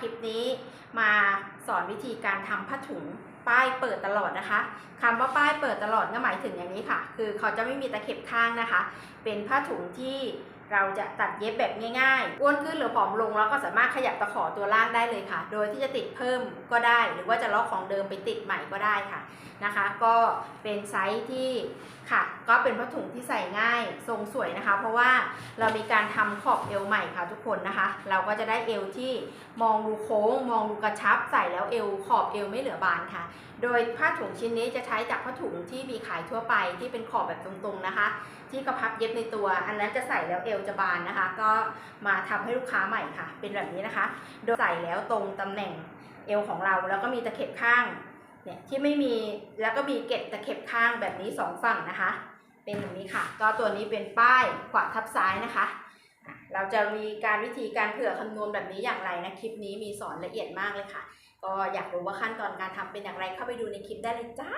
คลิปนี้มาสอนวิธีการทำผ้าถุงป้ายเปิดตลอดนะคะคำว่าป้ายเปิดตลอดก็หมายถึงอย่างนี้ค่ะ คือเขาจะไม่มีตะเข็บข้างนะคะ เป็นผ้าถุงที่ เราจะตัดเย็บแบบง่ายๆ อ้วนขึ้นหรือผอมลงแล้วก็สามารถขยับตะขอตัวล่างได้เลยค่ะ โดยที่จะติดเพิ่มก็ได้ หรือว่าจะล็อกของเดิมไปติดใหม่ก็ได้ค่ะนะคะ ก็เป็นไซส์ที่ค่ะ ก็เป็นผ้าถุงที่ใส่ง่ายทรงสวยนะคะ เพราะว่าเรามีการทำขอบเอวใหม่ค่ะทุกคนนะคะ เราก็จะได้เอวที่มองดูโค้ง มองดูกระชับ ใส่แล้วเอวขอบเอวไม่เหลือบานค่ะ โดยผ้าถุงชิ้นนี้จะใช้จากผ้าถุงที่มีขายทั่วไปที่เป็นขอบแบบตรงๆนะคะ ที่กระพับเย็บในตัว อันนั้นจะใส่แล้วเอวจะบานนะคะ ก็มาทำให้ลูกค้าใหม่ค่ะ เป็นแบบนี้นะคะ โดยใส่แล้วตรงตำแหน่งเอวของเรา แล้วก็มีตะเข็บข้างเนี่ยที่ไม่มีแล้วก็มีเกล็ดตะเข็บข้างแบบนี้สองฝั่งนะคะ เป็นแบบนี้ค่ะ ก็ตัวนี้เป็นป้ายขวาทับซ้ายนะคะอะเราจะมีการวิธีการเผื่อคำนวณแบบนี้อย่างไรนะคลิปนี้มีสอนละเอียดมากเลยค่ะ ก็อยากรู้ว่าขั้นตอนการทำเป็นอย่างไรเข้าไปดูในคลิปได้เลยจ้า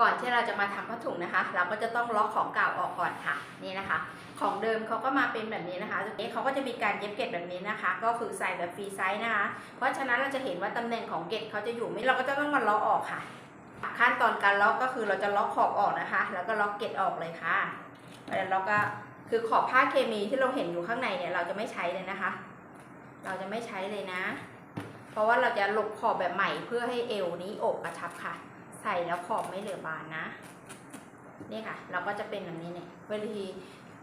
ก่อนที่เราจะมาทำผ้าถุงนะคะ เราก็จะต้องล็อกของเก่าออกก่อนค่ะนี่นะคะ ของเดิมเขาก็มาเป็นแบบนี้นะคะทีนี้เขาก็จะมีการเย็บเกล็ดแบบนี้นะคะ ก็คือใส่แบบฟรีไซส์นะคะ เพราะฉะนั้นเราจะเห็นว่าตำแหน่งของเกล็ดเขาจะอยู่ไม่เราก็จะต้องมาล็อกออกค่ะ ขั้นตอนการล็อกก็คือเราจะล็อกขอบออกนะคะ แล้วก็ล็อกเกล็ดออกเลยค่ะแล้วเราก็คือขอบผ้าเคมีที่เราเห็นอยู่ข้างในเนี่ยเราจะไม่ใช้เลยนะคะ เราจะไม่ใช้เลยนะ เพราะว่าเราจะหลบขอบแบบใหม่เพื่อให้เอวนี้อกกระชับค่ะ ใส่แล้วขอบไม่เหลือบานนะ นี่ค่ะ เราก็จะเป็นแบบนี้เนี่ยวิธี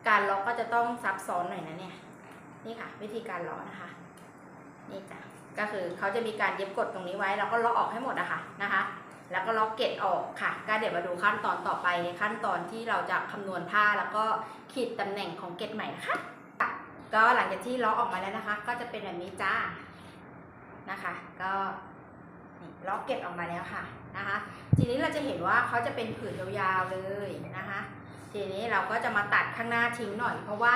การล็อกก็จะต้องซับซ้อนหน่อยนะเนี่ย นี่ค่ะ วิธีการล็อกนะคะ นี่จ้ะ ก็คือเขาจะมีการเย็บกดตรงนี้ไว้ แล้วก็ล็อกออกให้หมดนะคะนะคะ แล้วก็ล็อกเกล็ดออกค่ะ ก็เดี๋ยวมาดูขั้นตอนต่อไปในขั้นตอนที่เราจะคำนวณผ้าแล้วก็ขีดตำแหน่งของเกล็ดใหม่นะคะ ก็หลังจากที่ล็อกออกมาแล้วนะคะ ก็จะเป็นแบบนี้จ้านะคะ ก็ล็อกเกล็ดออกมาแล้วค่ะ นะคะ ทีนี้เราจะเห็นว่าเขาจะเป็นผืนยาวๆเลยนะคะ ทีนี้เราก็จะมาตัดข้างหน้าทิ้งหน่อย เพราะว่า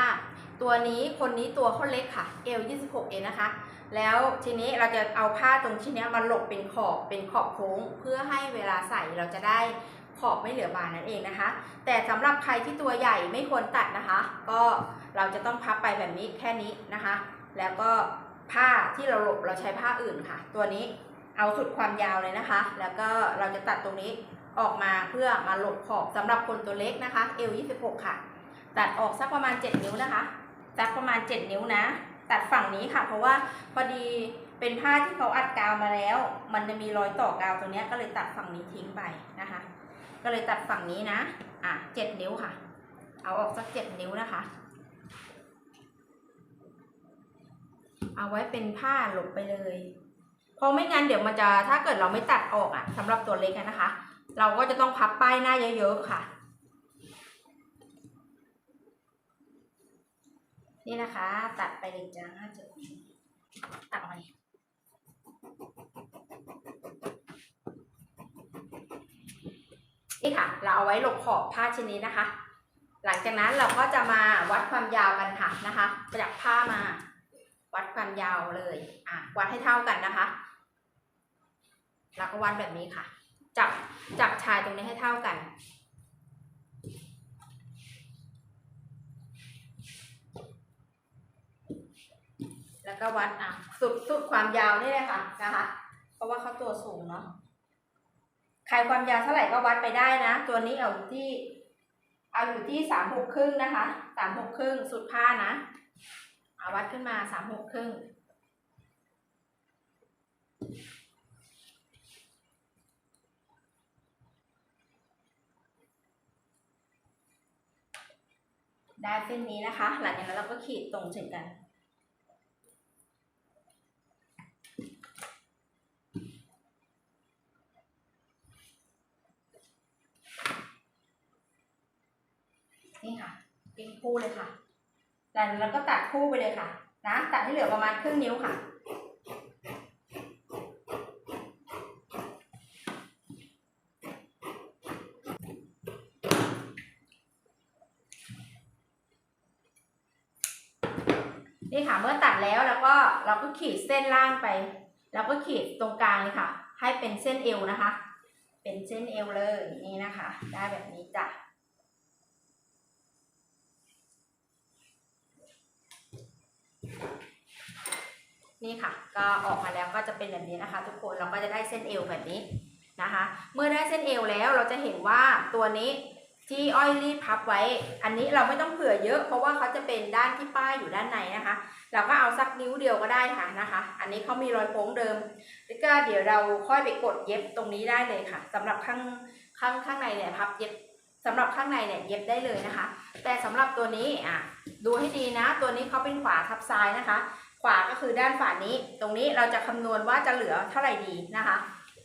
ตัวนี้คนนี้ตัวเขาเล็กค่ะเอว26เองนะคะ แล้วทีนี้เราจะเอาผ้าตรงชิ้นนี้มาหลบเป็นขอบเป็นขอบโค้ง เพื่อให้เวลาใส่เราจะได้ขอบไม่เหลือบานนั่นเองนะคะ แต่สำหรับใครที่ตัวใหญ่ไม่ควรตัดนะคะ ก็เราจะต้องพับไปแบบนี้แค่นี้นะคะ แล้วก็ผ้าที่เราหลบเราใช้ผ้าอื่นค่ะ ตัวนี้ เอาสุดความยาวเลยนะคะ แล้วก็เราจะตัดตรงนี้ออกมาเพื่อมาหลบขอบสำหรับคนตัวเล็กนะคะเอว26 ค่ะ ตัดออกสักประมาณ 7 นิ้วนะคะสักประมาณ 7 นิ้วนะ ตัดฝั่งนี้ค่ะ เพราะว่าพอดีเป็นผ้าที่เขาอัดกาวมาแล้ว มันจะมีรอยต่อกาวตรงนี้ก็เลยตัดฝั่งนี้ทิ้งไปนะคะ ก็เลยตัดฝั่งนี้นะ อะเจ็ดนิ้วค่ะ เอาออกสักเจ็ดนิ้วนะคะ เอาไว้เป็นผ้าหลบไปเลย เพราะไม่งั้นเดี๋ยวมันจะถ้าเกิดเราไม่ตัดออกอะสำหรับตัวเล็กนะคะ เราก็จะต้องพับป้ายหน้าเยอะๆค่ะ นี่นะคะ ตัดไปเลยจ้าจ็ดตัดออกมานี่ค่ะ เราเอาไว้หลบขอบผ้าชิ้นนี้นะคะ หลังจากนั้นเราก็จะมาวัดความยาวกันค่ะนะคะจากผ้ามา วัดความยาวเลย อะ วัดให้เท่ากันนะคะ แล้วก็วัดแบบนี้ค่ะ จับจับชายตรงนี้ให้เท่ากัน แล้วก็วัดอะสุดสุดความยาวนี่เลยค่ะนะคะ เพราะว่าเขาตัวสูงเนาะใครความยาวเท่าไหร่ก็วัดไปได้นะ ตัวนี้เอาอยู่ที่เอาอยู่ที่สามหกครึ่งนะคะสามหกครึ่งสุดผ้านะเอาวัดขึ้นมาสามหกครึ่ง ได้เส้นนี้นะคะ หลังจากนั้นเราก็ขีดตรงเช่นกัน นี่ค่ะเป็นคู่เลยค่ะแล้นเราก็ตัดคู่ไปเลยค่ะ นะ ตัดให้เหลือประมาณครึ่งนิ้วค่ะ นี่ค่ะ เมื่อตัดแล้วแล้วก็เราก็ ขีดเส้นล่างไป แล้วก็ขีดตรงกลางเลยค่ะ ให้เป็นเส้นเอวนะคะ เป็นเส้นเอวเลยนี่นะคะ ได้แบบนี้จ้ะนี่ค่ะ ก็ออกมาแล้วก็จะเป็นแบบนี้นะคะ ทุกคนเราก็จะได้เส้นเอวแบบนี้นะคะ เมื่อได้เส้นเอวแล้วเราจะเห็นว่าตัวนี้ ที่อ้อยรีดพับไว้ อันนี้เราไม่ต้องเผื่อเยอะ เพราะว่าเขาจะเป็นด้านที่ป้ายอยู่ด้านในนะคะ เราก็เอาสักนิ้วเดียวก็ได้ค่ะนะคะ อันนี้เขามีรอยโค้งเดิมแล้วก็เดี๋ยวเราค่อยไปกดเย็บตรงนี้ได้เลยค่ะสำหรับข้างข้างข้างในเนี่ยพับเย็บสำหรับข้างในเนี่ยเย็บได้เลยนะคะ แต่สำหรับตัวนี้อะดูให้ดีนะ ตัวนี้เขาเป็นขวาทับซ้ายนะคะ ขวาก็คือด้านฝานี้ ตรงนี้เราจะคำนวณว่าจะเหลือเท่าไหร่ดีนะคะ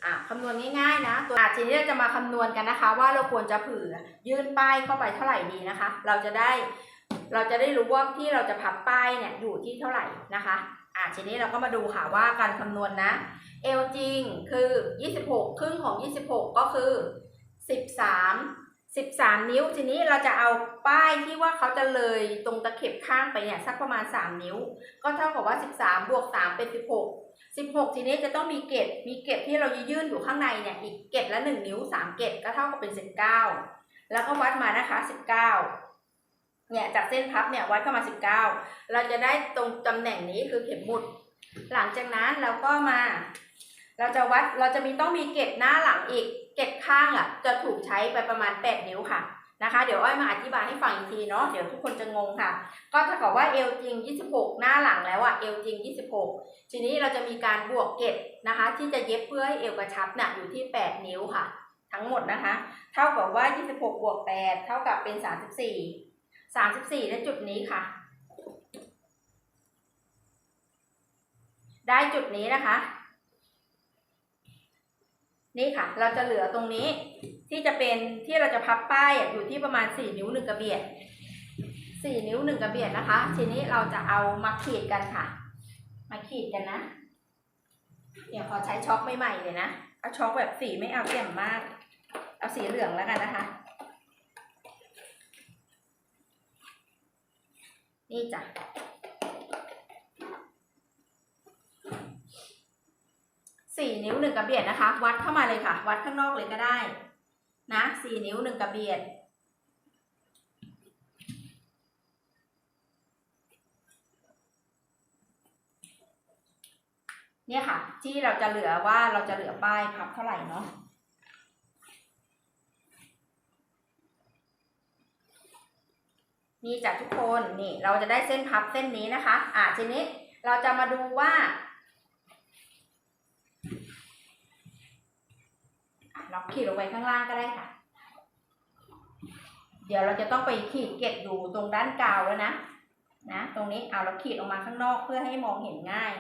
อะคำนวณง่ายๆนะตัวอะทีนี้เราจะมาคำนวณกันนะคะ ว่าเราควรจะผือยื่นป้ายเข้าไปเท่าไหร่ดีนะคะ เราจะได้เราจะได้รู้ว่าที่เราจะพับป้ายเนี่ยอยู่ที่เท่าไหร่นะคะอะทีนี้เราก็มาดูค่ะว่าการคำนวณนะเอลจริงคือ 26 ครึ่งของ 26 ก็คือ 13 13 นิ้ว ทีนี้เราจะเอาป้ายที่ว่าเขาจะเลยตรงตะเข็บข้างไปเนี่ยสักประมาณ 3 นิ้ว ก็เท่ากับว่า 13 บวก 3 เป็น 16 16 ทีนี้จะต้องมีเกตมีเกตที่เรายื่นอยู่ข้างในเนี่ยอีกเกตละ 1 นิ้ว 3 เกตก็เท่ากับเป็น 19 แล้วก็วัดมานะคะ 19 เนี่ยจากเส้นพับเนี่ยวัดเข้ามา 19 เราจะได้ตรงตำแหน่งนี้คือเข็มหมุด หลังจากนั้นเราก็มา เราจะวัดเราจะมีต้องมีเกล็ดหน้าหลังอีกเกล็ดข้างอะจะถูกใช้ไปประมาณ 8 นิ้วค่ะ นะคะ เดี๋ยวอ้อยมาอธิบายให้ฟังอีกทีเนาะเดี๋ยวทุกคนจะงงค่ะ ก็เท่ากับว่าเอวจริง 26 หน้าหลังแล้วอะเอวจริง 26 ทีนี้เราจะมีการบวกเก็ดนะคะ ที่จะเย็บเพื่อให้เอวกระชับน่ะอยู่ที่ 8 นิ้วค่ะ ทั้งหมดนะคะ เท่ากับว่า 26 บวก 8 เท่ากับเป็น 34 34และจุดนี้ค่ะ ได้จุดนี้นะคะ นี่ค่ะ เราจะเหลือตรงนี้ ที่จะเป็นที่เราจะพับป้ายอยู่ที่ประมาณ 4 นิ้วหนึ่งกระเบียด4นิ้วหนึ่งกระเบียดนะคะ ทีนี้เราจะเอามาขีดกันค่ะ มาขีดกันนะเดี๋ยวขอใช้ช็อคใหม่ๆเลยนะ เอาช็อคแบบสีไม่เอาเปี่ยมมาก เอาสีเหลืองแล้วกันนะคะ นี่จ้ะ สี่นิ้วหนึ่งกระเบียดนะคะ วัดเข้ามาเลยค่ะ วัดข้างนอกเลยก็ได้ นะสี่นิ้วหนึ่งกระเบียดเนี่ยค่ะ ที่เราจะเหลือว่าเราจะเหลือป้ายพับเท่าไหร่เนาะนี่จากทุกคนนี่เราจะได้เส้นพับเส้นนี้นะคะ อะทีนี้เราจะมาดูว่า อะ เราขีดลงไปข้างล่างก็ได้ค่ะ เดี๋ยวเราจะต้องไปขีดเก็บอยู่ตรงด้านกาวแล้วนะ นะ ตรงนี้เอาเราขีดออกมาข้างนอกเพื่อให้มองเห็นง่าย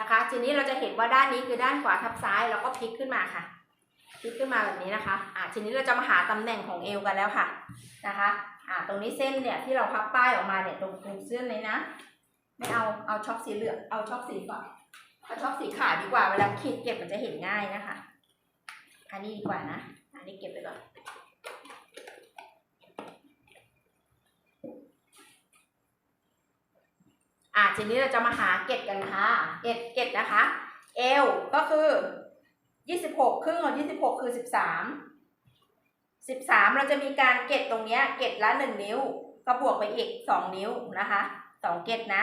นะคะ ทีนี้เราจะเห็นว่าด้านนี้คือด้านขวาทับซ้ายแล้วก็พลิกขึ้นมาค่ะพลิกขึ้นมาแบบนี้นะคะ อ่าทีนี้เราจะมาหาตำแหน่งของเอวกันแล้วค่ะ นะคะ อ่าตรงนี้เส้นเนี่ยที่เราพับป้ายออกมาเนี่ยตรงตรงเส้นเลยนะ ไม่เอา เอาช็อคสีเหลือง เอาช็อคสีฟ้าเอาช็อคสีขาวดีกว่า เวลาขีดเก็บมันจะเห็นง่ายนะคะ อันนี้ดีกว่านะ อันนี้เก็บไปก่อนอะทีนี้เราจะมาหาเกตกันค่ะ เกตเกตนะคะเอลก็คือยี่สิบหกครึ่งของยี่สิบหกคือสิบสามสิบสามเราจะมีการเกตตรงเนี้ยเกตละหนึ่งนิ้ว ก็บวกไปอีกสองนิ้วนะคะสองเกตนะ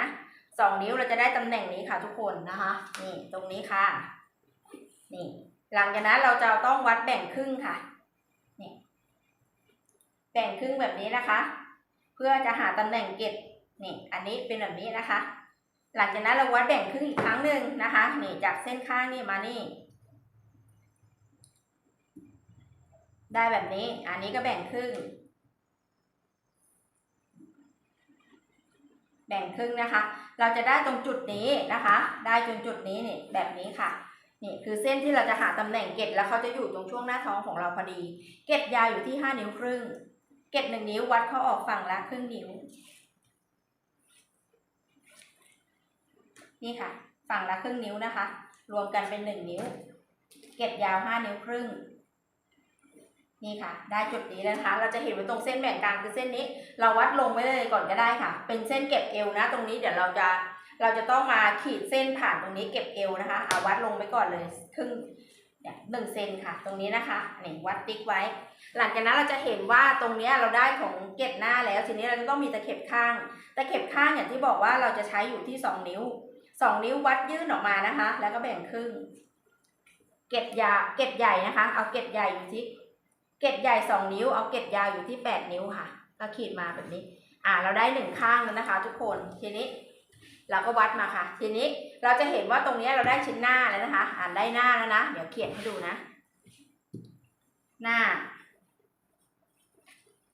สองนิ้วเราจะได้ตำแหน่งนี้ค่ะทุกคนนะคะ นี่ตรงนี้ค่ะ นี่ หลังจากนั้นเราจะต้องวัดแบ่งครึ่งค่ะนี่แบ่งครึ่งแบบนี้นะคะ เพื่อจะหาตำแหน่งเกตนี่อันนี้เป็นแบบนี้นะคะ หลังจากนั้นเราวัดแบ่งครึ่งอีกครั้งหนึ่งนะคะนี่จากเส้นข้างนี่มานี่ ได้แบบนี้อันนี้ก็แบ่งครึ่ง แบ่งครึ่งนะคะ เราจะได้ตรงจุดนี้นะคะ ได้จนจุดนี้นี่แบบนี้ค่ะ นี่คือเส้นที่เราจะหาตำแหน่งเกตแล้วเขาจะอยู่ตรงช่วงหน้าท้องของเราพอดี เกตยาวอยู่ที่ห้านิ้วครึ่ง เกตหนึ่งนิ้ววัดเขาออกฝั่งละครึ่งนิ้ว นี่ค่ะ ฝั่งละครึ่งนิ้วนะคะ รวมกันเป็นหนึ่งนิ้ว เก็บยาวห้านิ้วครึ่ง นี่ค่ะ ได้จุดนี้แล้วนะคะ เราจะเห็นว่าตรงเส้นแบ่งกลางคือเส้นนี้ เราวัดลงไว้เลยก่อนก็ได้ค่ะ เป็นเส้นเก็บเอวนะ ตรงนี้เดี๋ยวเราจะ เราจะต้องมาขีดเส้นผ่านตรงนี้เก็บเอวนะคะเอาวัดลงไว้ก่อนเลยครึ่งเนี่ยหนึ่งเซนค่ะ ตรงนี้นะคะนี่วัดติ๊กไว้ หลังจากนั้นเราจะเห็นว่าตรงนี้เราได้ของเก็บหน้าแล้ว ทีนี้เราจะต้องมีตะเข็บข้าง ตะเข็บข้างอย่างที่บอกว่าเราจะใช้อยู่ที่สองนิ้วสองนิ้ววัดยื่นออกมานะคะ แล้วก็แบ่งครึ่ง เกล็ดยาเกล็ดใหญ่นะคะ เอาเกล็ดใหญ่อยู่ที่เกล็ดใหญ่สองนิ้ว เอาเกล็ดยาวอยู่ที่แปดนิ้วค่ะ ก็ขีดมาแบบนี้ อ่าเราได้หนึ่งข้างแล้วนะคะ ทุกคนทีนี้ เราก็วัดมาค่ะ ทีนี้เราจะเห็นว่าตรงนี้เราได้ชิ้นหน้าแล้วนะคะ อ่านได้หน้าแล้วนะ เดี๋ยวเขียนให้ดูนะ หน้า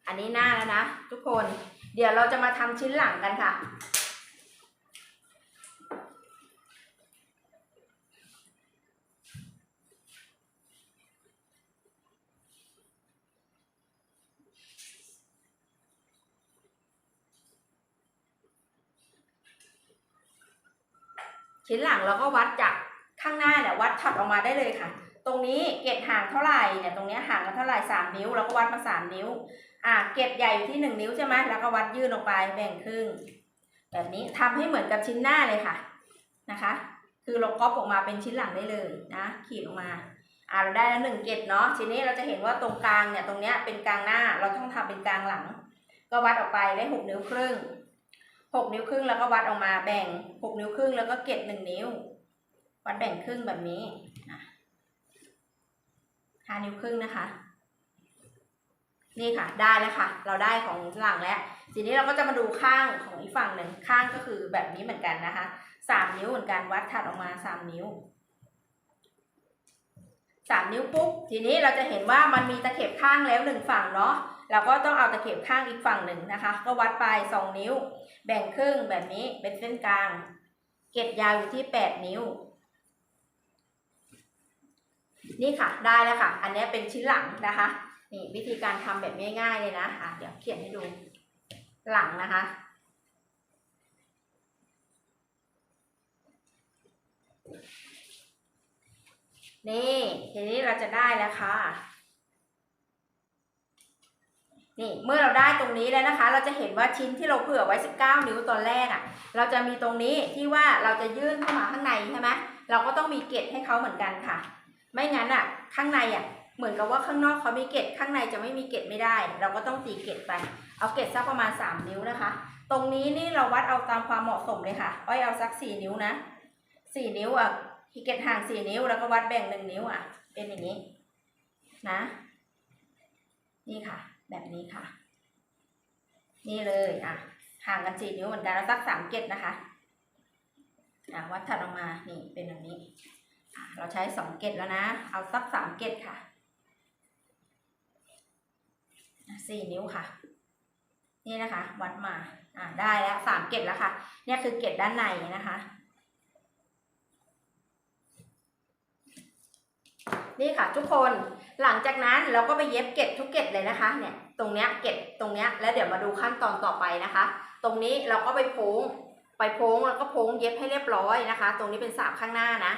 อันนี้หน้าแล้วนะทุกคน เดี๋ยวเราจะมาทำชิ้นหลังกันค่ะ ชิ้นหลังเราก็วัดจากข้างหน้าเนี่ยวัดถัดออกมาได้เลยค่ะ ตรงนี้เกล็ดห่างเท่าไหร่เนี่ยตรงเนี้ยห่างกันเท่าไหร่สามนิ้วเราก็วัดมาสามนิ้ว อ่าเกล็ดใหญ่อยู่ที่หนึ่งนิ้วใช่ไหมแล้วก็วัดยื่นออกไปแบ่งครึ่ง แบบนี้ทำให้เหมือนกับชิ้นหน้าเลยค่ะนะคะ คือเราก๊อปออกมาเป็นชิ้นหลังได้เลยนะขีดออกมาอ่าเราได้แล้วหนึ่งเกล็ดเนาะทีนี้เราจะเห็นว่าตรงกลางเนี่ยตรงเนี้ยเป็นกลางหน้าเราต้องทำเป็นกลางหลัง ก็วัดออกไปได้หกนิ้วครึ่ง หกนิ้วครึ่งแล้วก็วัดออกมาแบ่งหกนิ้วครึ่งแล้วก็เกล็ดหนึ่งนิ้ว วัดแบ่งครึ่งแบบนี้ห้านิ้วครึ่งนะคะ นี่ค่ะได้แล้วค่ะ เราได้ของหลังแล้วทีนี้เราก็จะมาดูข้างของอีกฝั่งหนึ่งข้างก็คือแบบนี้เหมือนกันนะคะสามนิ้วเหมือนกันวัดถัดออกมาสามนิ้วสามนิ้วปุ๊บทีนี้เราจะเห็นว่ามันมีตะเข็บข้างแล้วหนึ่งฝั่งเนาะเราก็ต้องเอาตะเข็บข้างอีกฝั่งหนึ่งนะคะ ก็วัดไปสองนิ้ว แบ่งครึ่งแบบนี้เป็นเส้นกลาง เก็บยาวอยู่ที่แปดนิ้ว นี่ค่ะได้แล้วค่ะ อันนี้เป็นชิ้นหลังนะคะ นี่วิธีการทำแบบง่ายๆเลยนะอะเดี๋ยวเขียนให้ดูหลังนะคะ นี่ทีนี้เราจะได้แล้วค่ะ นี่เมื่อเราได้ตรงนี้แล้วนะคะ เราจะเห็นว่าชิ้นที่เราเผื่อไว้ 19 นิ้วตอนแรกอะ่ะ เราจะมีตรงนี้ที่ว่าเราจะยื่นเข้ามาข้างในใช่ไหมเราก็ต้องมีเกล็ดให้เขาเหมือนกันค่ะ ไม่งั้นอะ ข้างในอะเหมือนกับว่าข้างนอกเขามีเกล็ดข้างในจะไม่มีเกล็ดไม่ได้ เราก็ต้องตีเกล็ดไป เอาเกล็ดสักประมาณ 3 นิ้วนะคะ ตรงนี้นี่เราวัดเอาตามความเหมาะสมเลยค่ะอ้อยเอาสัก 4 นิ้วนะ 4 นิ้วอะเกล็ดห่าง 4 นิ้วแล้วก็วัดแบ่ง 1 นิ้วอะ เป็นอย่างนี้ นะ นี่ค่ะ แบบนี้ค่ะ นี่เลยอะห่างกัน4นิ้วเหมือนกันแล้วสัก3เกล็ดนะคะอะวัดถัดออกมานี่เป็นแบบนี้อะเราใช้2เกล็ดแล้วนะ เอาสัก3เกล็ดค่ะสี่นิ้วค่ะ นี่นะคะ วัดมาอ่าได้แล้วสามเกล็ดแล้วค่ะ เนี่ยคือเกล็ดด้านในนะคะ นี่ค่ะทุกคนหลังจากนั้นเราก็ไปเย็บเก็ดทุกเก็ดเลยนะคะเนี่ยตรงเนี้ยเก็ดตรงเนี้ยแล้วเดี๋ยวมาดูขั้นตอนต่อไปนะคะ ตรงนี้เราก็ไปโพ้งไปโพ้งแล้วก็โพ้งเย็บให้เรียบร้อยนะคะ ตรงนี้เป็นสามข้างหน้านะ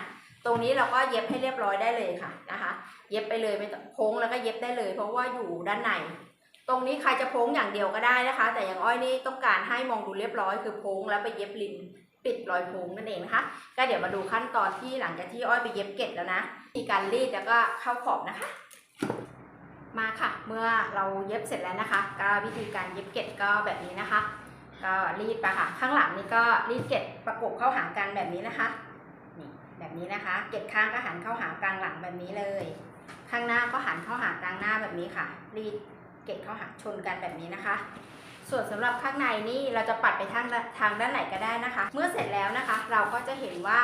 ตรงนี้เราก็เย็บให้เรียบร้อยได้เลยค่ะนะคะ เย็บไปเลยไม่ต้องโพ้งแล้วก็เย็บได้เลย เพราะว่าอยู่ด้านในตรงนี้ใครจะโพ้งอย่างเดียวก็ได้นะคะ แต่อย่างอ้อยนี่ต้องการให้มองดูเรียบร้อยคือโพ้งแล้วไปเย็บริมปิดรอยโพ้งนั่นเองนะคะ ก็เดี๋ยวมาดูขั้นตอนที่หลังจากที่อ้อยไปเย็บเก็ดแล้วนะ มีการรีดแล้วก็เข้าขอบนะคะ มาค่ะ เมื่อเราเย็บเสร็จแล้วนะคะ ก็วิธีการเย็บเกล็ดก็แบบนี้นะคะ ก็รีดไปค่ะ ข้างหลังนี่ก็รีดเกล็ดประกบเข้าหากันแบบนี้นะคะนี่แบบนี้นะคะ เกล็ดข้างก็หันเข้าหากลางหลังแบบนี้เลย ข้างหน้าก็หันเข้าหากลางหน้าแบบนี้ค่ะ รีดเกล็ดเข้าหาชนกันแบบนี้นะคะส่วนสำหรับข้างในนี่เราจะปัดไปทางทางด้านไหนก็ได้นะคะ เมื่อเสร็จแล้วนะคะ เราก็จะเห็นว่า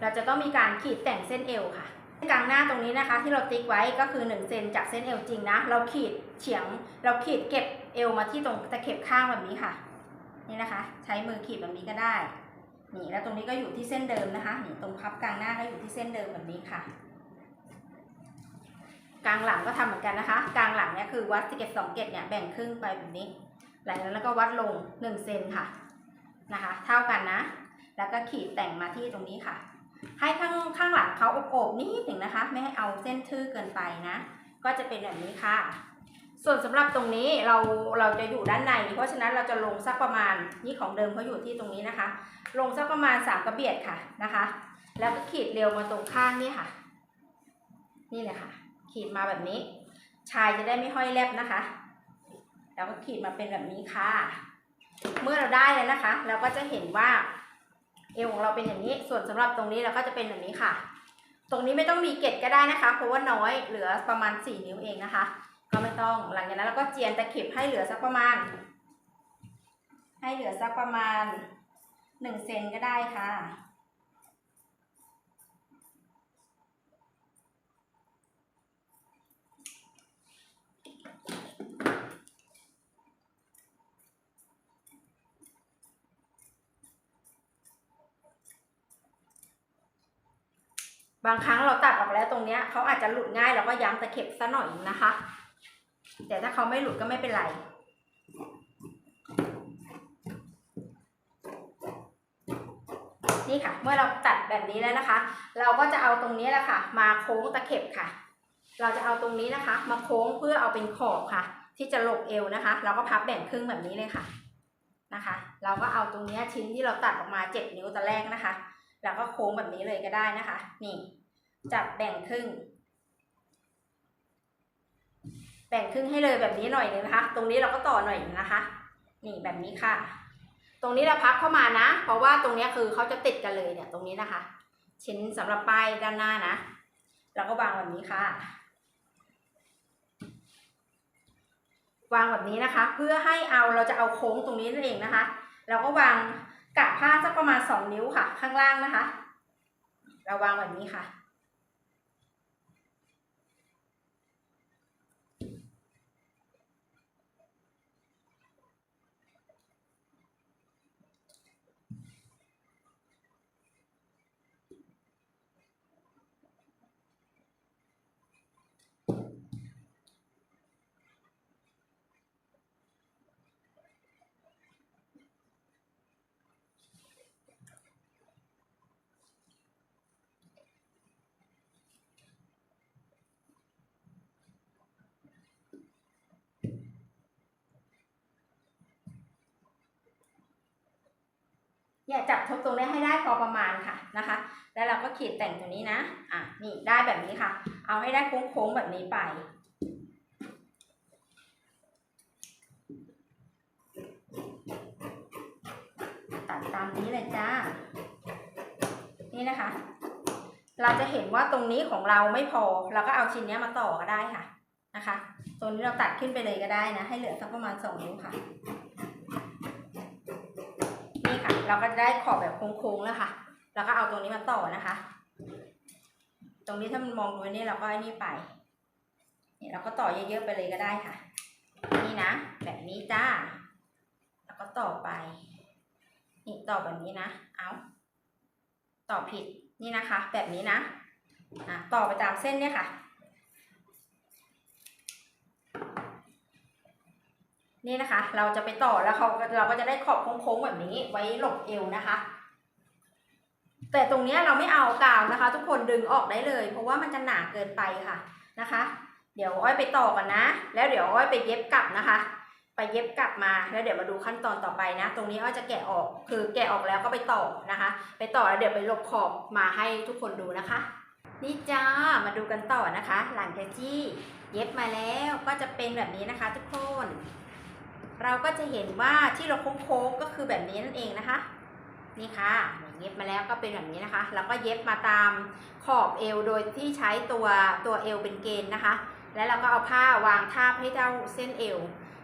เราจะต้องมีการขีดแต่งเส้นเอวค่ะกลางหน้าตรงนี้นะคะที่เราติ๊กไว้ก็คือ1เซนจากเส้นเอวจริงนะ เราขีดเฉียง เราขีดเก็บเอวมาที่ตรงตะเข็บข้างแบบนี้ค่ะ นี่นะคะ ใช้มือขีดแบบนี้ก็ได้นี่แล้วตรงนี้ก็อยู่ที่เส้นเดิมนะคะนี่ตรงพับกลางหน้าก็อยู่ที่เส้นเดิมแบบนี้ค่ะ กลางหลังก็ทำเหมือนกันนะคะ กลางหลังเนี่ยคือวัดเก็ตสองเก็ตเนี่ยแบ่งครึ่งไปแบบนี้หลังจากนั้นแล้วก็วัดลง1เซนค่ะนะคะ เท่ากันนะ แล้วก็ขีดแต่งมาที่ตรงนี้ค่ะ ให้ข้างข้างหลังเขาโอบๆนิดหนึ่งนะคะ ไม่ให้เอาเส้นทื่อเกินไปนะ ก็จะเป็นแบบนี้ค่ะ ส่วนสำหรับตรงนี้เราเราจะอยู่ด้านใน เพราะฉะนั้นเราจะลงสักประมาณนี่ของเดิมเขาอยู่ที่ตรงนี้นะคะ ลงสักประมาณ3กระเบียดค่ะนะคะ แล้วก็ขีดเร็วมาตรงข้างนี่ค่ะ นี่เลยค่ะ ขีดมาแบบนี้ ชายจะได้ไม่ห้อยแลบนะคะ แล้วก็ขีดมาเป็นแบบนี้ค่ะ เมื่อเราได้แล้วนะคะ เราก็จะเห็นว่า เอวของเราเป็นอย่างนี้ ส่วนสำหรับตรงนี้เราก็จะเป็นแบบนี้ค่ะ ตรงนี้ไม่ต้องมีเกล็ดก็ได้นะคะ เพราะว่าน้อยเหลือประมาณ 4 นิ้วเองนะคะ ก็ไม่ต้องหลังจากนั้นเราก็เจียนตะเข็บให้เหลือสักประมาณ ให้เหลือสักประมาณ1เซนก็ได้ค่ะ บางครั้งเราตัดออกแล้วตรงเนี้ยเขาอาจจะหลุดง่ายเราก็ย้ำตะเข็บซะหน่อยนะคะ แต่ถ้าเขาไม่หลุดก็ไม่เป็นไรนี่ค่ะ เมื่อเราตัดแบบนี้แล้วนะคะ เราก็จะเอาตรงนี้แหละค่ะ มาโค้งตะเข็บค่ะ เราจะเอาตรงนี้นะคะ มาโค้งเพื่อเอาเป็นขอบค่ะ ที่จะหลบเอวนะคะ เราก็พับแบ่งครึ่งแบบนี้เลยค่ะนะคะ เราก็เอาตรงนี้ชิ้นที่เราตัดออกมาเจ็ดนิ้วตอนแรกนะคะ แล้วก็โค้งแบบนี้เลยก็ได้นะคะ นี่ จับแบ่งครึ่ง แบ่งครึ่งให้เลยแบบนี้หน่อยนึงนะคะ ตรงนี้เราก็ต่อหน่อยนะคะ นี่แบบนี้ค่ะ ตรงนี้เราพับเข้ามานะ เพราะว่าตรงนี้คือเขาจะติดกันเลยเนี่ย ตรงนี้นะคะ ชิ้นสำหรับป้ายด้านหน้านะ เราก็วางแบบนี้ค่ะ วางแบบนี้นะคะ เพื่อให้เอาเราจะเอาโค้งตรงนี้นั่นเองนะคะ เราก็วาง กะผ้าสักประมาณสองนิ้วค่ะ ข้างล่างนะคะเราวางแบบนี้ค่ะ เนี่ยจับทบตรงนี้ให้ได้พอประมาณค่ะนะคะ แล้วเราก็ขีดแต่งตรงนี้นะ อะ นี่ได้แบบนี้ค่ะ เอาให้ได้โค้งๆแบบนี้ไปตัดตามนี้เลยจ้า นี่นะคะ เราจะเห็นว่าตรงนี้ของเราไม่พอ เราก็เอาชิ้นเนี้ยมาต่อก็ได้ค่ะ นะคะตรงนี้เราตัดขึ้นไปเลยก็ได้นะ ให้เหลือสักประมาณสองนิ้วค่ะ เราก็จะได้ขอบแบบโค้งๆแล้วค่ะแล้วก็เอาตรงนี้มาต่อนะคะ ตรงนี้ถ้ามันมองดูนี่เราก็ไอ้นี่ไปนี่เราก็ต่อเยอะๆไปเลยก็ได้ค่ะ นี่นะ แบบนี้จ้า แล้วก็ต่อไป นี่ต่อแบบนี้นะ เอาต่อผิดนี่นะคะ แบบนี้นะอะต่อไปตามเส้นเนี่ยค่ะ นี่นะคะ เราจะไปต่อแล้วเขาเราก็จะได้ขอบโค้งๆแบบนี้ไว้หลบเอวนะคะ แต่ตรงนี้เราไม่เอากาวนะคะ ทุกคนดึงออกได้เลย เพราะว่ามันจะหนาเกินไปค่ะนะคะ เดี๋ยวอ้อยไปต่อกันนะ แล้วเดี๋ยวอ้อยไปเย็บกลับนะคะ ไปเย็บกลับมาแล้วเดี๋ยวมาดูขั้นตอนต่อไปนะ ตรงนี้อ้อยจะแกะออกคือแกะออกแล้วก็ไปต่อนะคะ ไปต่อแล้วเดี๋ยวไปลบขอบมาให้ทุกคนดูนะคะนี่จ้า มาดูกันต่อนะคะ หลังจากที่เย็บมาแล้วก็จะเป็นแบบนี้นะคะทุกคน เราก็จะเห็นว่าที่เราโค้งๆก็คือแบบนี้นั่นเองนะคะ นี่ค่ะเย็บมาแล้วก็เป็นแบบนี้นะคะ แล้วก็เย็บมาตามขอบเอวโดยที่ใช้ตัวตัวเอวเป็นเกณฑ์นะคะ แล้วเราก็เอาผ้าวางทาบให้เท่าเส้นเอว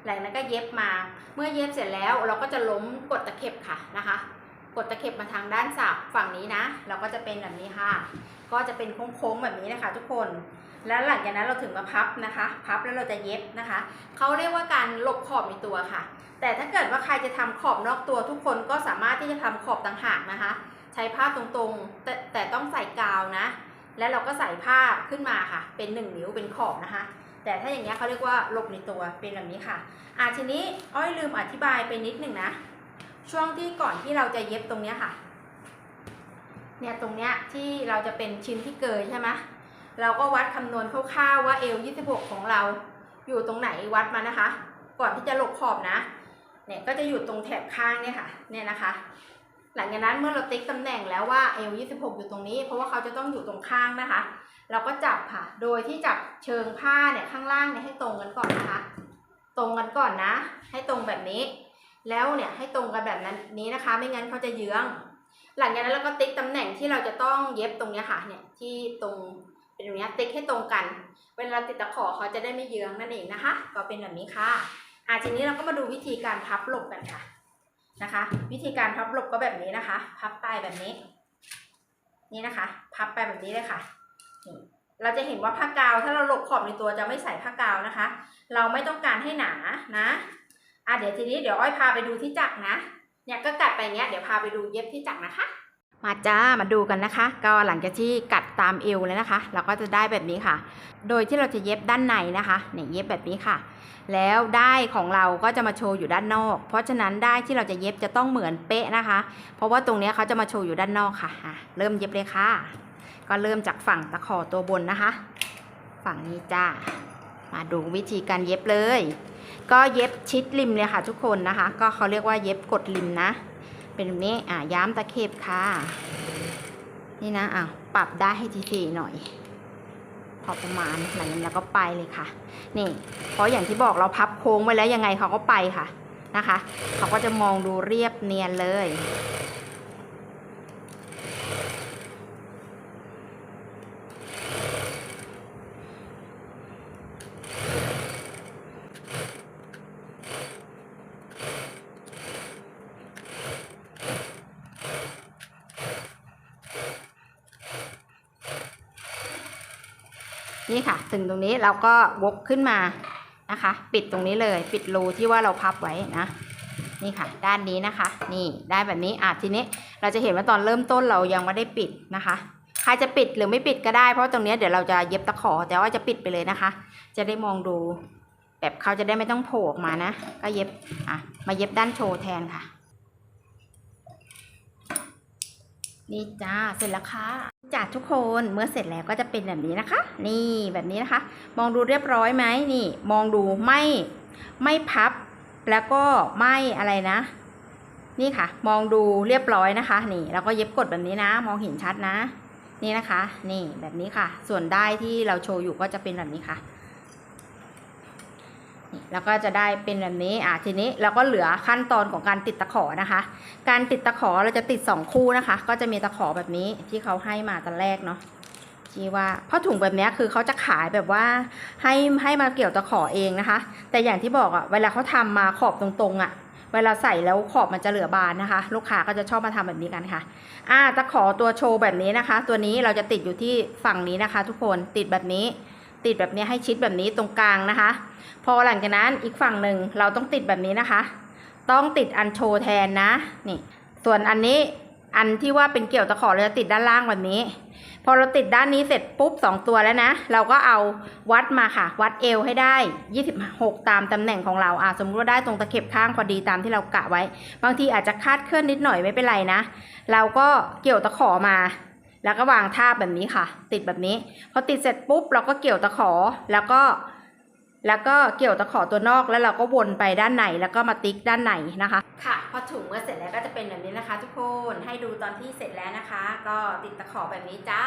หลังนั้นก็เย็บมา เมื่อเย็บเสร็จแล้วเราก็จะล้มกดตะเข็บค่ะนะคะ กดตะเข็บมาทางด้านสับฝั่งนี้นะ เราก็จะเป็นแบบนี้ค่ะ ก็จะเป็นโค้งๆแบบนี้นะคะ ทุกคน แล้วหลังจากนั้นเราถึงมาพับนะคะ พับแล้วเราจะเย็บนะคะเขาเรียกว่าการหลบขอบในตัวค่ะ แต่ถ้าเกิดว่าใครจะทำขอบนอกตัวทุกคนก็สามารถที่จะทำขอบต่างหากนะคะ ใช้ผ้าตรงๆ แต่แต่ต้องใส่กาวนะ แล้วเราก็ใส่ผ้าขึ้นมาค่ะ เป็นหนึ่งนิ้วเป็นขอบนะคะ แต่ถ้าอย่างเงี้ยเขาเรียกว่าหลบในตัวเป็นแบบนี้ค่ะอะทีนี้อ้อยลืมอธิบายไปนิดหนึ่งนะ ช่วงที่ก่อนที่เราจะเย็บตรงเนี้ยค่ะเนี่ยตรงเนี้ยที่เราจะเป็นชิ้นที่เกยใช่ไหม เราก็วัดคำนวณคร่าวๆว่าเอว26 ของเราอยู่ตรงไหนวัดมานะคะ ก่อนที่จะหลบขอบนะเนี่ยก็จะอยู่ตรงแถบข้างเนี่ยค่ะเนี่ยนะคะ หลังจากนั้นเมื่อเราติ๊กตำแหน่งแล้วว่าเอว26 อยู่ตรงนี้ เพราะว่าเขาจะต้องอยู่ตรงข้างนะคะ เราก็จับค่ะ โดยที่จับเชิงผ้าเนี่ยข้างล่างเนี่ยให้ตรงกันก่อนนะคะ ตรงกันก่อนนะ ให้ตรงแบบนี้ แล้วเนี่ยให้ตรงกันแบบนั้นนี้นะคะ ไม่งั้นเขาจะเยื้อง หลังจากนั้นเราก็ติ๊กตำแหน่งที่เราจะต้องเย็บตรงเนี้ยค่ะเนี่ยที่ตรง เป็นอย่างเนี้ติ๊กให้ตรงกัน เวลาติดตะขอเขาจะได้ไม่เยื้องนั่นเองนะคะ ก็เป็นแบบนี้ค่ะอะทีนี้เราก็มาดูวิธีการพับหลบกันค่ะนะคะ วิธีการพับหลบก็แบบนี้นะคะ พับไปแบบนี้ นี่นะคะ พับไปแบบนี้เลยค่ะเราจะเห็นว่าผ้ากาวถ้าเราหลบขอบในตัวจะไม่ใส่ผ้ากาวนะคะ เราไม่ต้องการให้หนานะอะเดี๋ยวทีนี้เดี๋ยวอ้อยพาไปดูที่จักรนะเนี่ยก็กัดไปเงี้ยเดี๋ยวพาไปดูเย็บที่จักรนะคะ มาจ้ามาดูกันนะคะ ก็หลังจากที่กัดตามเอวเลยนะคะ เราก็จะได้แบบนี้ค่ะ โดยที่เราจะเย็บด้านในนะคะเนี่ยเย็บแบบนี้ค่ะ แล้วได้ของเราก็จะมาโชว์อยู่ด้านนอก เพราะฉะนั้นได้ที่เราจะเย็บจะต้องเหมือนเป๊ะนะคะ เพราะว่าตรงนี้เขาจะมาโชว์อยู่ด้านนอกค่ะเริ่มเย็บเลยค่ะ ก็เริ่มจากฝั่งตะขอตัวบนนะคะ ฝั่งนี้จ้า มาดูวิธีการเย็บเลย ก็เย็บชิดริมเลยค่ะ ทุกคนนะคะ ก็เขาเรียกว่าเย็บกดริมนะ เป็นแบบนี้อะย้ำตะเข็บค่ะ นี่นะอะปรับได้ให้ทีๆหน่อย พอประมาณหลังจากนั้นเราก็ไปเลยค่ะ นี่ เพราะอย่างที่บอกเราพับโค้งไว้แล้วยังไงเขาก็ไปค่ะนะคะ เขาก็จะมองดูเรียบเนียนเลย ถึงตรงนี้เราก็วกขึ้นมานะคะ ปิดตรงนี้เลย ปิดรูที่ว่าเราพับไว้นะ นี่ค่ะ ด้านนี้นะคะ นี่ได้แบบนี้อะทีนี้เราจะเห็นว่าตอนเริ่มต้นเรายังไม่ได้ปิดนะคะ ใครจะปิดหรือไม่ปิดก็ได้ เพราะตรงเนี้ยเดี๋ยวเราจะเย็บตะขอแต่ว่าจะปิดไปเลยนะคะ จะได้มองดูแบบเขาจะได้ไม่ต้องโผล่ออกมานะ ก็เย็บอะมาเย็บด้านโชว์แทนค่ะ นี่จ้าเสร็จแล้วค่ะจากทุกคนเมื่อเสร็จแล้วก็จะเป็นแบบนี้นะคะ นี่แบบนี้นะคะ มองดูเรียบร้อยไหมนี่ มองดูไม่ไม่พับ แล้วก็ไม่อะไรนะ นี่ค่ะ มองดูเรียบร้อยนะคะ นี่แล้วก็เย็บกดแบบนี้นะ มองเห็นชัดนะ นี่นะคะ นี่แบบนี้ค่ะ ส่วนได้ที่เราโชว์อยู่ก็จะเป็นแบบนี้ค่ะ แล้วก็จะได้เป็นแบบนี้อะทีนี้เราก็เหลือขั้นตอนของการติดตะขอนะคะ การติดตะขอเราจะติดสองคู่นะคะ ก็จะมีตะขอแบบนี้ที่เขาให้มาตอนแรกเนาะที่ว่าเพราะถุงแบบนี้คือเขาจะขายแบบว่าให้ให้มาเกี่ยวตะขอเองนะคะ แต่อย่างที่บอกอะ่ะเวลาเขาทำมาขอบตรงๆอะ่ะเวลาใส่แล้วขอบมันจะเหลือบานนะคะ ลูกค้าก็จะชอบมาทำแบบนี้กันค่ะ อ่าตะขอตัวโชว์แบบนี้นะคะ ตัวนี้เราจะติดอยู่ที่ฝั่งนี้นะคะ ทุกคนติดแบบนี้ ติดแบบนี้ให้ชิดแบบนี้ตรงกลางนะคะ พอหลังจากนั้นอีกฝั่งหนึ่งเราต้องติดแบบนี้นะคะ ต้องติดอันโชว์แทนนะนี่ ส่วนอันนี้อันที่ว่าเป็นเกี่ยวตะขอเราจะติดด้านล่างแบบนี้ พอเราติดด้านนี้เสร็จปุ๊บสองตัวแล้วนะ เราก็เอาวัดมาค่ะ วัดเอวให้ได้ 26 ตามตำแหน่งของเราอะสมมติว่าได้ตรงตะเข็บข้างพอดีตามที่เรากะไว้ บางทีอาจจะคาดเคลื่อนนิดหน่อยไม่เป็นไรนะ เราก็เกี่ยวตะขอมา แล้วก็วางทาบแบบนี้ค่ะ ติดแบบนี้ พอติดเสร็จปุ๊บเราก็เกี่ยวตะขอแล้วก็ แล้วก็เกี่ยวตะขอตัวนอกแล้วเราก็วนไปด้านในแล้วก็มาติ๊กด้านในนะคะ ค่ะ พอถุงเมื่อเสร็จแล้วก็จะเป็นแบบนี้นะคะ ทุกคนให้ดูตอนที่เสร็จแล้วนะคะ ก็ติดตะขอแบบนี้จ้า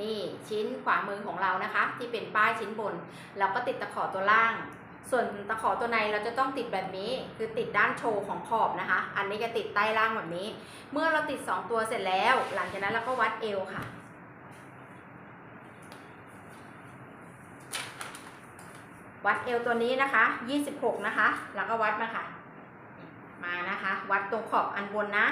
นี่ชิ้นขวามือของเรานะคะ ที่เป็นป้ายชิ้นบน เราก็ติดตะขอตัวล่าง ส่วนตะขอตัวในเราจะต้องติดแบบนี้คือติดด้านโชว์ของขอบนะคะ อันนี้จะติดใต้ล่างแบบนี้ เมื่อเราติด 2 ตัวเสร็จแล้ว หลังจากนั้นเราก็วัดเอวค่ะ วัดเอวตัวนี้นะคะ 26 นะคะ แล้วก็วัดมาค่ะ มานะคะ วัดตรงขอบอันบนนะ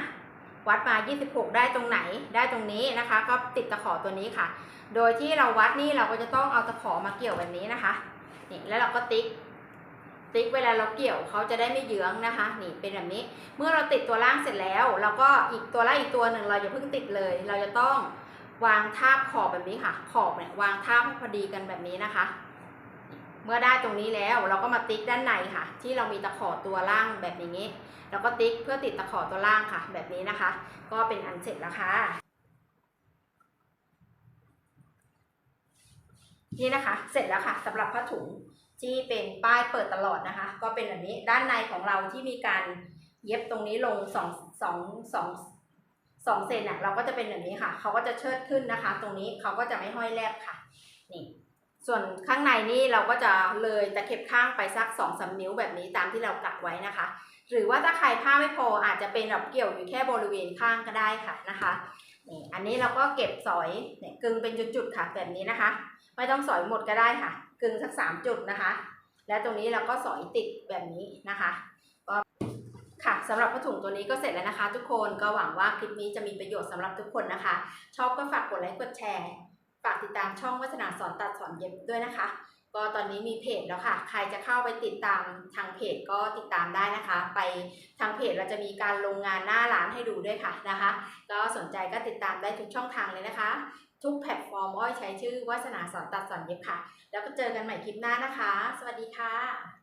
วัดมา 26 ได้ตรงไหนได้ตรงนี้นะคะ ก็ติดตะขอตัวนี้ค่ะ โดยที่เราวัดนี่เราก็จะต้องเอาตะขอมาเกี่ยวแบบนี้นะคะนี่แล้วเราก็ติ๊ก ติ๊กเวลาเราเกี่ยวเขาจะได้ไม่เยื้องนะคะ นี่เป็นแบบนี้ เมื่อเราติดตัวล่างเสร็จแล้ว เราก็อีกตัวล่างอีกตัวหนึ่งเราอย่าเพิ่งติดเลย เราจะต้องวางทาบขอบแบบนี้ค่ะ ขอบเนี่ยวางทาบให้พอดีกันแบบนี้นะคะ เมื่อได้ตรงนี้แล้วเราก็มาติ๊กด้านในค่ะ ที่เรามีตะขอตัวล่างแบบนี้แล้วก็ติ๊กเพื่อติดตะขอตัวล่างค่ะ แบบนี้นะคะ ก็เป็นอันเสร็จแล้วค่ะนี่นะคะ เสร็จแล้วค่ะสำหรับผ้าถุง ที่เป็นป้ายเปิดตลอดนะคะ ก็เป็นแบบนี้ด้านในของเราที่มีการเย็บตรงนี้ลงสองสองสองสองเซนน่ะเราก็จะเป็นแบบนี้ค่ะ เขาก็จะเชิดขึ้นนะคะ ตรงนี้เขาก็จะไม่ห้อยแลบค่ะนี่ส่วนข้างในนี่เราก็จะเลยตะเข็บข้างไปสักสองสามนิ้วแบบนี้ตามที่เรากะไว้นะคะ หรือว่าถ้าใครผ้าไม่พออาจจะเป็นแบบเกี่ยวอยู่แค่บริเวณข้างก็ได้ค่ะนะคะนี่อันนี้เราก็เก็บสอยเนี่ยกึงเป็นจุดๆค่ะแบบนี้นะคะ ไม่ต้องสอยหมดก็ได้ค่ะ กึ่งสักสามจุดนะคะ แล้วตรงนี้เราก็สอยติดแบบนี้นะคะก็ค่ะสำหรับผ้าถุงตัวนี้ก็เสร็จแล้วนะคะ ทุกคนก็หวังว่าคลิปนี้จะมีประโยชน์สำหรับทุกคนนะคะ ชอบก็ฝากกดไลค์กดแชร์ฝากติดตามช่องวัฒนาสอนตัดสอนเย็บด้วยนะคะก็ตอนนี้มีเพจแล้วค่ะ ใครจะเข้าไปติดตามทางเพจก็ติดตามได้นะคะ ไปทางเพจเราจะมีการลงงานหน้าร้านให้ดูด้วยค่ะนะคะ ก็สนใจก็ติดตามได้ทุกช่องทางเลยนะคะ ทุกแพลตฟอร์มอ้อยใช้ชื่อวัฒนาสอนตัดสอนเย็บค่ะ แล้วก็เจอกันใหม่คลิปหน้านะคะ สวัสดีค่ะ